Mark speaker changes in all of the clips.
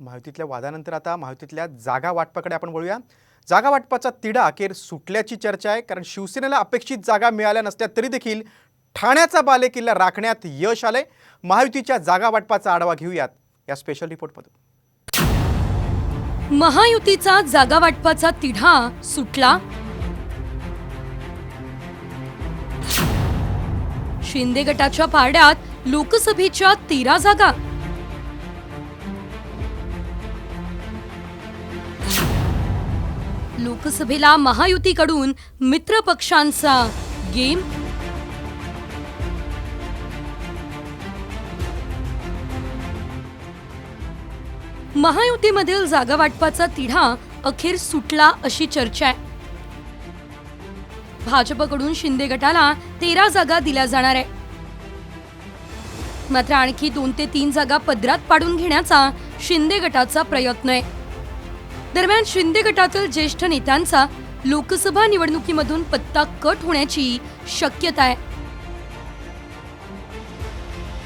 Speaker 1: महायुतीतल्या वादानंतर आता महायुतीतल्या जागा वाटपाकडे आपण बोलूया जागा वाटपाचा तिढा अखेर सुटल्याची चर्चा आहे कारण शिवसेनेला अपेक्षित जागा मिळाल्या नसल्या तरी देखील ठाण्याचा बालेकिल्ला राखण्यात यश आलंय. महायुतीच्या जागा वाटपाचा आढावा घेऊयात या स्पेशल रिपोर्टमधून
Speaker 2: महायुतीचा जागा वाटपाचा तिढा सुटला. शिंदे गटाच्या पारड्यात लोकसभेच्या तेरा जागा. लोकसभेला महायुतीकडून मित्र पक्षांचा गेम? महायुतीमधील जागा वाटपाचा तिढा अखेर सुटला अशी चर्चा आहे. भाजपकडून शिंदे गटाला तेरा जागा दिल्या जाणार आहे मात्र आणखी दोन ते तीन जागा पदरात पाडून घेण्याचा शिंदे गटाचा प्रयत्न आहे. दरम्यान शिंदे गटातील ज्येष्ठ नेत्यांचा लोकसभा निवडणुकीमधून पत्ता कट होण्याची शक्यता आहे.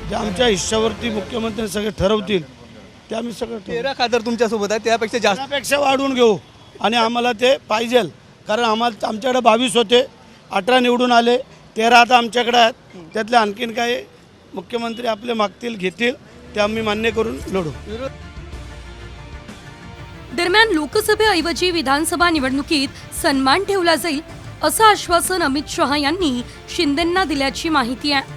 Speaker 3: जे आमच्या हिश्श्यावरती मुख्यमंत्री सगळे ठरवतील ते आम्ही सगळं ठरवू.
Speaker 4: तेरा खासदार तुमच्यासोबत आहे त्यापेक्षा जास्त
Speaker 3: त्यापेक्षा वाढवून घेऊ आणि आम्हाला ते पाहिजेल कारण आम्हाला आमच्याकडे बावीस होते अठरा निवडून आले तेरा आता आमच्याकडे आहेत. त्यातले आणखीन काही मुख्यमंत्री आपले मागतील घेतील ते आम्ही मान्य करून लढू.
Speaker 2: दरम्यान लोकसभेऐवजी विधानसभा निवडणुकीत सन्मान ठेवला जाईल असं आश्वासन अमित शहा यांनी शिंदेंना दिल्याची माहिती आहे.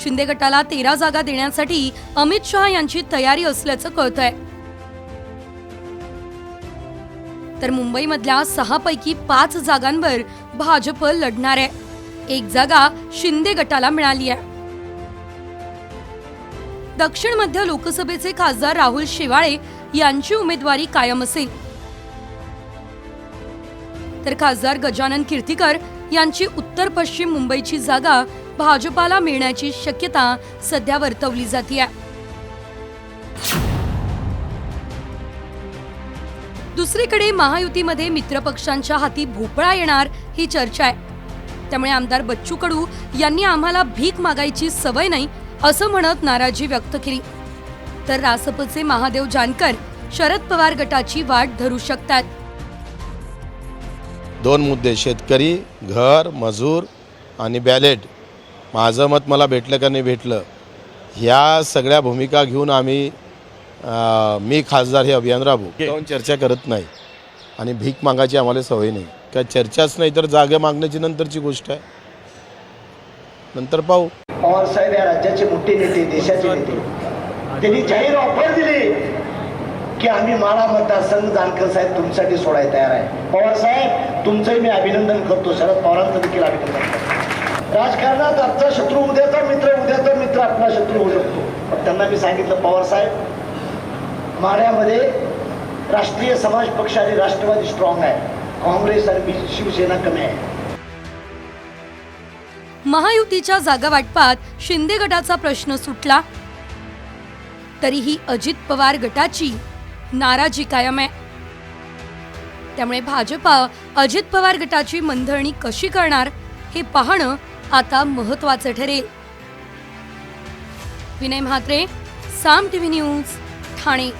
Speaker 2: शिंदे गटाला तेरा जागा देण्यासाठी अमित शहा यांची तयारी असल्याचं कळत आहे तर मुंबईमधल्या सहा पैकी पाच जागांवर भाजप लढणार आहे. एक जागा शिंदे गटाला मिळाली आहे. दक्षिण मध्य लोकसभेचे खासदार राहुल शेवाळे यांची उमेदवारी कायम असेल. तर खासदार गजानन कीर्तीकर यांची उत्तर पश्चिम मुंबईची जागा भाजपाला मिळण्याची शक्यता सध्या वर्तवली जाते दुसरीकडे महायुतीमध्ये मित्रपक्षांच्या हाती भोपळा येणार ही चर्चा आहे. त्यामुळे आमदार बच्चू कडू यांनी आम्हाला भीक मागायची सवय नाही असं म्हणत नाराजी व्यक्त केली. तर रासपचे महादेव जानकर शरद पवार गटाची वाट धरू शकतात.
Speaker 5: दोन मुद्दे शेतकरी घर मजूर आणि बॅलेट. माझं मत मला भेटलं का नाही भेटलं ह्या सगळ्या भूमिका घेऊन आम्ही अं, मी खासदार हे अभियान राबू जाऊन चर्चा करत नाही आणि भीक मागायची आम्हाला सवय नाही. काय चर्चाच नाही तर जागा मागण्याची नंतरची गोष्ट आहे. नंतर पाहू.
Speaker 6: पवार साहेब या राज्याचे मोठे नेते देशाचे नेते. त्यांनी जाहीर ऑफर दिली की आम्ही माळा मतदारसंघ जानकर साहेब तुमच्यासाठी सोडायला तयार आहे. पवार साहेब तुमचंही मी अभिनंदन करतो. शरद पवारांचं देखील अभिनंदन करतो. राजकारणात आजचा शत्रू उद्याचा मित्र उद्याचा मित्र आपला शत्रू होऊ शकतो. पण त्यांना मी सांगितलं पवार साहेब राष्ट्रीय समाज पक्ष आणि राष्ट्रवादी स्ट्रॉंग आहे. काँग्रेस आणि शिवसेना कमी आहे.
Speaker 2: महायुतीच्या जागा वाटपात शिंदे गटाचा प्रश्न सुटला. तरीही अजित पवार गटाची नाराजी कायम आहे. त्यामुळे भाजपा अजित पवार गटाची मंधळणी कशी करणार हे पाहणं आता महत्वाचं ठरेल. Vinay Mhatre Saam TV news Thane.